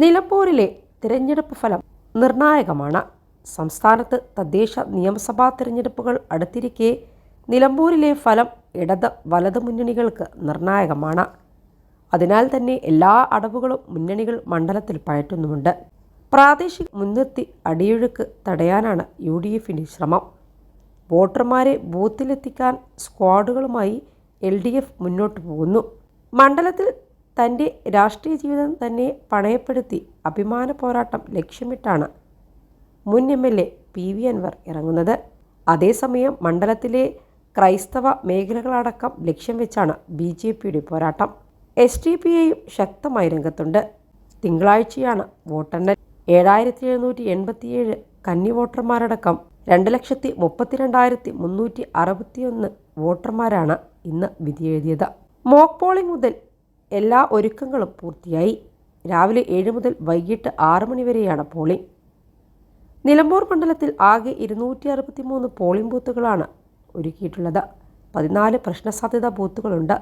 നിലമ്പൂരിലെ തിരഞ്ഞെടുപ്പ് ഫലം നിർണായകമാണ്. സംസ്ഥാനത്ത് തദ്ദേശ നിയമസഭാ തിരഞ്ഞെടുപ്പുകൾ അടുത്തിരിക്കെ നിലമ്പൂരിലെ ഫലം ഇടത് വലത് മുന്നണികൾക്ക് നിർണായകമാണ്. അതിനാൽ തന്നെ എല്ലാ അടവുകളും മുന്നണികൾ മണ്ഡലത്തിൽ പയറ്റുന്നുമുണ്ട്. പ്രാദേശിക മുൻനിർത്തി അടിയൊഴുക്ക് തടയാനാണ് യു ഡി എഫിന്റെ ശ്രമം. വോട്ടർമാരെ ബൂത്തിലെത്തിക്കാൻ സ്ക്വാഡുകളുമായി എൽ ഡി എഫ് മുന്നോട്ട് പോകുന്നു. മണ്ഡലത്തിൽ തന്റെ രാഷ്ട്രീയ ജീവിതം തന്നെ പണയപ്പെടുത്തി അഭിമാന പോരാട്ടം ലക്ഷ്യമിട്ടാണ് മുൻ M L A P V Anvar ഇറങ്ങുന്നത്. അതേസമയം മണ്ഡലത്തിലെ ക്രൈസ്തവ മേഖലകളടക്കം ലക്ഷ്യം വെച്ചാണ് ബി ജെ പിയുടെ പോരാട്ടം. എസ് ഡി പി ഐയും ശക്തമായി രംഗത്തുണ്ട്. തിങ്കളാഴ്ചയാണ് വോട്ടെണ്ണൽ. ഏഴായിരത്തി എഴുന്നൂറ്റി എൺപത്തിയേഴ് കന്നി വോട്ടർമാരടക്കം രണ്ട് ലക്ഷത്തി മുപ്പത്തിരണ്ടായിരത്തി മുന്നൂറ്റി അറുപത്തിയൊന്ന് വോട്ടർമാരാണ് ഇന്ന് വിധിയെഴുതിയത് മോക്ക് പോളിംഗ് മുതൽ എല്ലാ ഒരുക്കങ്ങളും പൂർത്തിയായി. രാവിലെ ഏഴ് മുതൽ വൈകിട്ട് ആറ് മണി വരെയാണ് പോളിംഗ്. നിലമ്പൂർ മണ്ഡലത്തിൽ ആകെ ഇരുന്നൂറ്റി അറുപത്തി മൂന്ന് പോളിംഗ് ബൂത്തുകളാണ് ഒരുക്കിയിട്ടുള്ളത്. പതിനാല് പ്രശ്നസാധ്യതാ ബൂത്തുകളുണ്ട്.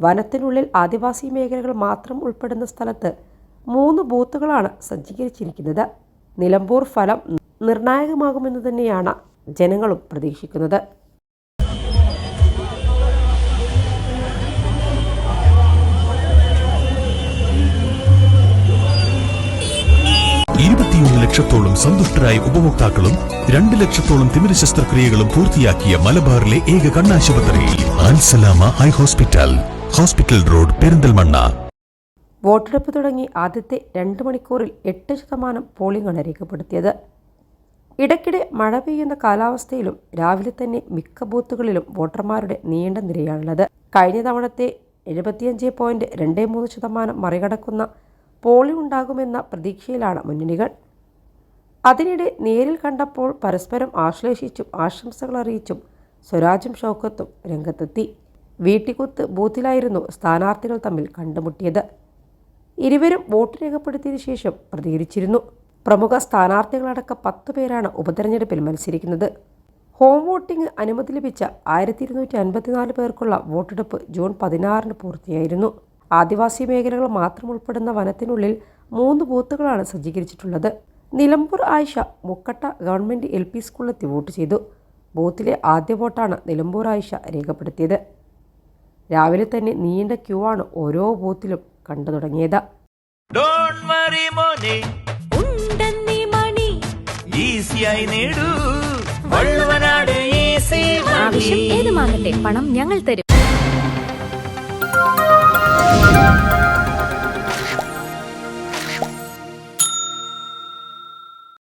വനത്തിനുള്ളിൽ ആദിവാസി മേഖലകൾ മാത്രം ഉൾപ്പെടുന്ന സ്ഥലത്ത് മൂന്ന് ബൂത്തുകളാണ് സജ്ജീകരിച്ചിരിക്കുന്നത്. നിലമ്പൂർ ഫലം നിർണായകമാകുമെന്ന് തന്നെയാണ് ജനങ്ങളും പ്രതീക്ഷിക്കുന്നത്. ഇരുപത്തിയൊന്ന് ലക്ഷത്തോളം സന്തുഷ്ടരായ ഉപഭോക്താക്കളും രണ്ട് ലക്ഷത്തോളം തിമിര ശസ്ത്രക്രിയകളും പൂർത്തിയാക്കിയ മലബാറിലെ ഏക കണ്ണാശുപത്രി ആൻസലാമ eye hospital. Hospital road Perinthalmanna. വോട്ടെടുപ്പ് തുടങ്ങി ആദ്യത്തെ രണ്ട് മണിക്കൂറിൽ എട്ട് ശതമാനം പോളിംഗാണ് രേഖപ്പെടുത്തിയത്. ഇടയ്ക്കിടെ മഴ പെയ്യുന്ന കാലാവസ്ഥയിലും രാവിലെ തന്നെ മിക്ക ബൂത്തുകളിലും വോട്ടർമാരുടെ നീണ്ട നിരയാണുള്ളത്. കഴിഞ്ഞ തവണത്തെ എഴുപത്തിയഞ്ച് പോയിന്റ് രണ്ട് മൂന്ന് ശതമാനം മറികടക്കുന്ന പോളിംഗ് ഉണ്ടാകുമെന്ന പ്രതീക്ഷയിലാണ് മുന്നണികൾ. അതിനിടെ നേരിൽ കണ്ടപ്പോൾ പരസ്പരം ആശ്ലേഷിച്ചും ആശംസകൾ അറിയിച്ചും സ്വരാജും ഷൗക്കത്തും രംഗത്തെത്തി. വീട്ടിക്കുത്ത് ബൂത്തിലായിരുന്നു സ്ഥാനാർത്ഥികൾ തമ്മിൽ കണ്ടുമുട്ടിയത്. ഇരുവരും വോട്ട് രേഖപ്പെടുത്തിയതിനു ശേഷം പ്രതികരിച്ചിരുന്നു. പ്രമുഖ സ്ഥാനാർത്ഥികളടക്കം പത്ത് പേരാണ് ഉപതെരഞ്ഞെടുപ്പിൽ മത്സരിക്കുന്നത്. ഹോം വോട്ടിംഗ് അനുമതി ലഭിച്ച ആയിരത്തി ഇരുന്നൂറ്റി അൻപത്തിനാല് പേർക്കുള്ള വോട്ടെടുപ്പ് ജൂൺ പതിനാറിന് പൂർത്തിയായിരുന്നു. ആദിവാസി മേഖലകൾ മാത്രം ഉൾപ്പെടുന്ന വനത്തിനുള്ളിൽ മൂന്ന് ബൂത്തുകളാണ് സജ്ജീകരിച്ചിട്ടുള്ളത്. Nilambur Ayisha Mukkatta government L P സ്കൂളിലെത്തി vote ചെയ്തു. ബൂത്തിലെ ആദ്യ വോട്ടാണ് നിലമ്പൂർ ആയിഷ രേഖപ്പെടുത്തിയത്. രാവിലെ തന്നെ നീണ്ട ക്യൂ ആണ് ഓരോ ബൂത്തിലും കണ്ടു തുടങ്ങിയത്. ഡോണ്ട് വറി മോനെ. ഉണ്ടെന്നീ മണി. ഈസിയായി നേടൂ. വള്ളുവനാട് ഈസി ആവശ്യം ഏതുമാകട്ടെ പണം ഞങ്ങൾ തരും. Thank you.